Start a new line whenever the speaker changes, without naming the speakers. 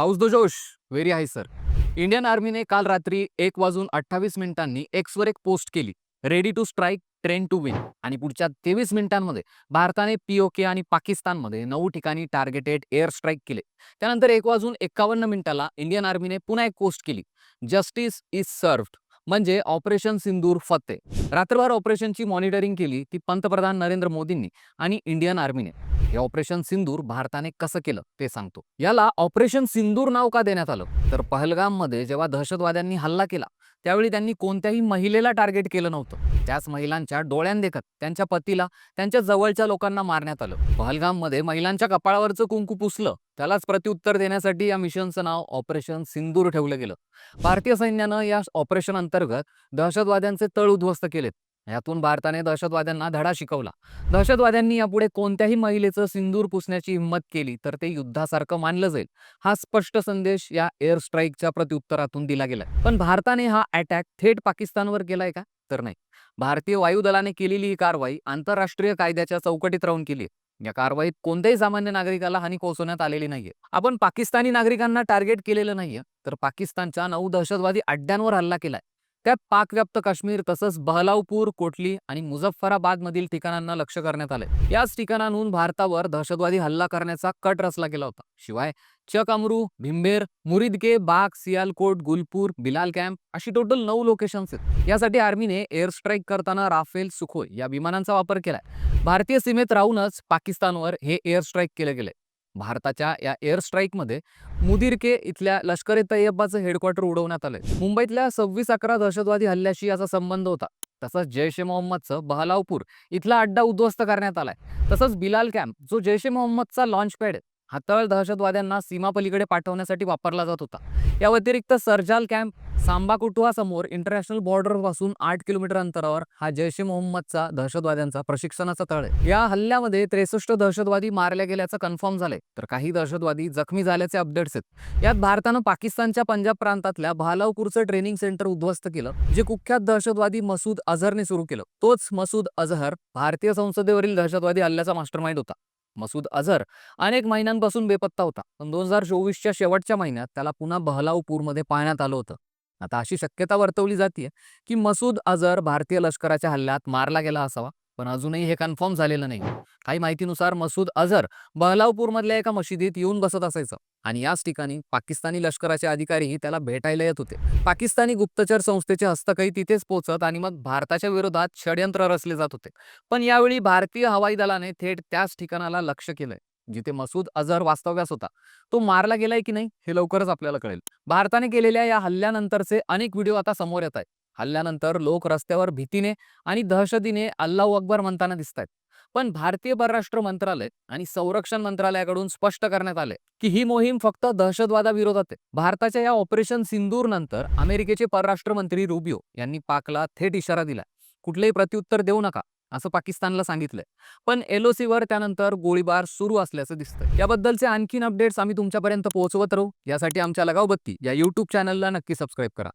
How's the josh very high sir. Indian आर्मीने काल रात्री एक वाजून अठ्ठावीस मिनिटांनी एक्सवर एक पोस्ट केली. Ready to strike train to win आणि पुढच्या तेवीस मिनिटांमध्ये भारताने पीओके आणि पाकिस्तानमध्ये नऊ ठिकाणी टार्गेटेड एअर स्ट्राईक केले. त्यानंतर एक वाजून एकावन्न मिनिटाला इंडियन आर्मीने पुन्हा एक पोस्ट केली. जस्टिस इज सर्व्ड म्हणजे ऑपरेशन सिंदूर फत्ते. रात्रभर ऑपरेशनची मॉनिटरिंग केली ती पंतप्रधान नरेंद्र मोदींनी आणि इंडियन आर्मीने. हे ऑपरेशन सिंदूर भारताने कसं केलं ते सांगतो. याला ऑपरेशन सिंदूर नाव का देण्यात आलं? तर पहलगाममध्ये जेव्हा दहशतवाद्यांनी हल्ला केला त्यावेळी त्यांनी कोणत्याही महिलेला टार्गेट केलं नव्हतं. त्याच महिलांच्या डोळ्यांदेखत त्यांच्या पतीला त्यांच्या जवळच्या लोकांना मारण्यात आलं. पहलगाममध्ये महिलांच्या कपाळावरचं कुंकू पुसलं त्यालाच प्रत्युत्तर देण्यासाठी या मिशनचं नाव ऑपरेशन सिंदूर ठेवलं गेलं. भारतीय सैन्यानं या ऑपरेशन अंतर्गत दहशतवाद्यांचे तळ उद्ध्वस्त केलेत. यातून भारताने दहशतवाद्यांना धडा शिकवला. दहशतवाद्यांनी यापुढे कोणत्याही महिलेचं सिंदूर पुसण्याची हिंमत केली तर ते युद्धासारखं मानलं जाईल हा स्पष्ट संदेश या एअर स्ट्राईकच्या प्रत्युत्तरातून दिला गेलाय. पण भारताने हा अटॅक थेट पाकिस्तानवर केलाय का? तर नाही. भारतीय वायुदलाने केलेली ही कारवाई आंतरराष्ट्रीय कायद्याच्या चौकटीत राहून केली या कारवाईत कोणत्याही सामान्य नागरिकाला हानी पोहोचवण्यात आलेली नाहीये. आपण पाकिस्तानी नागरिकांना टार्गेट केलेलं नाहीये तर पाकिस्तानच्या नऊ दहशतवादी अड्ड्यांवर हल्ला केलाय. त्यात पाकव्याप्त काश्मीर तसंच बहलावपूर कोटली आणि मुझफ्फराबादमधील ठिकाणांना लक्ष करण्यात आले याच ठिकाणांहून भारतावर दहशतवादी हल्ला करण्याचा कट रचला गेला होता. शिवाय चक अमरू भिंबेर मुरिदके बाग सियालकोट गुलपूर बिलाल कॅम्प अशी टोटल नऊ लोकेशन्स आहेत. यासाठी आर्मीने एअर स्ट्राईक करताना राफेल सुखोय या विमानांचा वापर केलाय. भारतीय सीमेत राहूनच पाकिस्तानवर हे एअर स्ट्राईक केले गेले भारताच्या या एअर स्ट्राईकमध्ये मुदिरके इथल्या लष्कर ए तय्यबाचं हेडक्वार्टर उडवण्यात आलंय. मुंबईतल्या सव्वीस अकरा दहशतवादी हल्ल्याशी याचा संबंध होता. तसंच जैश ए मोहम्मदचं बहलावपूर इथला अड्डा उद्ध्वस्त करण्यात आलाय. तसंच बिलाल कॅम्प जो जैश ए मोहम्मदचा लॉन्च पॅड हातळ दहशतवाद्यांना सीमापलीकडे पाठवण्यासाठी वापरला जात होता. या व्यतिरिक्त सरजाल कॅम्प सांबा इंटरनॅशनल बॉर्डरपासून आठ किलोमीटर अंतरावर हा जैश ए मोहम्मदचा दहशतवाद्यांचा प्रशिक्षणाचा तळ आहे. या हल्ल्यामध्ये त्रेसष्ट दहशतवादी मारल्या गेल्याचं कन्फर्म झालंय. तर काही दहशतवादी जखमी झाल्याचे अपडेट्स आहेत. यात भारतानं पाकिस्तानच्या पंजाब प्रांतातल्या भालावपूरचं ट्रेनिंग सेंटर उद्ध्वस्त केलं जे कुख्यात दहशतवादी मसूद अझहरने सुरू केलं. तोच मसूद अझहर भारतीय संसदेवरील दहशतवादी हल्ल्याचा मास्टरमाइंड होता. मसूद अझर अनेक महिन्यांपासून बेपत्ता होता. पण दोन हजार चोवीसच्या शेवटच्या महिन्यात त्याला पुन्हा बहलावपूरमध्ये पाहण्यात आलं होतं. आता अशी शक्यता वर्तवली जाते की मसूद अझर भारतीय लष्कराच्या हल्ल्यात मारला गेला असावा. पण अजूनही हे कन्फर्म झालेलं नाही. काही माहितीनुसार मसूद अझहर बहलावपूरमधल्या एका मशिदीत येऊन बसत असायचं आणि याच ठिकाणी पाकिस्तानी लष्कराचे अधिकारीही त्याला भेटायला येत होते. पाकिस्तानी गुप्तचर संस्थेचे हस्तकही तिथेच पोहोचत आणि मग भारताच्या विरोधात षडयंत्र रचले जात होते. पण यावेळी भारतीय हवाई दलाने थेट त्याच ठिकाणाला लक्ष केलंय जिथे मसूद अझहर वास्तव्यास होता. तो मारला गेलाय की नाही हे लवकरच आपल्याला कळेल. भारताने केलेल्या या हल्ल्यानंतरचे अनेक व्हिडिओ आता समोर येत आहेत. हल्ल्यानंतर लोक रस्त्यावर भीतीने आणि दहशतीने अल्लाहू अकबर म्हणताना दिसत आहेत पण भारतीय परराष्ट्र मंत्रालय आणि संरक्षण मंत्रालयाकडून स्पष्ट करण्यात आले की ही मोहीम फक्त दहशतवादाविरोधात आहे. भारताच्या या ऑपरेशन सिंदूर नंतर अमेरिकेचे परराष्ट्र मंत्री रुबिओ यांनी पाकला थेट इशारा दिला कुठलेही प्रत्युत्तर देऊ नका असं पाकिस्तानला सांगितलंय. पण एलओसीवर वर त्यानंतर गोळीबार सुरू असल्याचं दिसतंय. याबद्दलचे आणखीन अपडेट्स आम्ही तुमच्यापर्यंत पोहोचवत राहू. यासाठी आमच्या लगावबत्ती या युट्यूब चॅनलला नक्की सबस्क्राईब करा.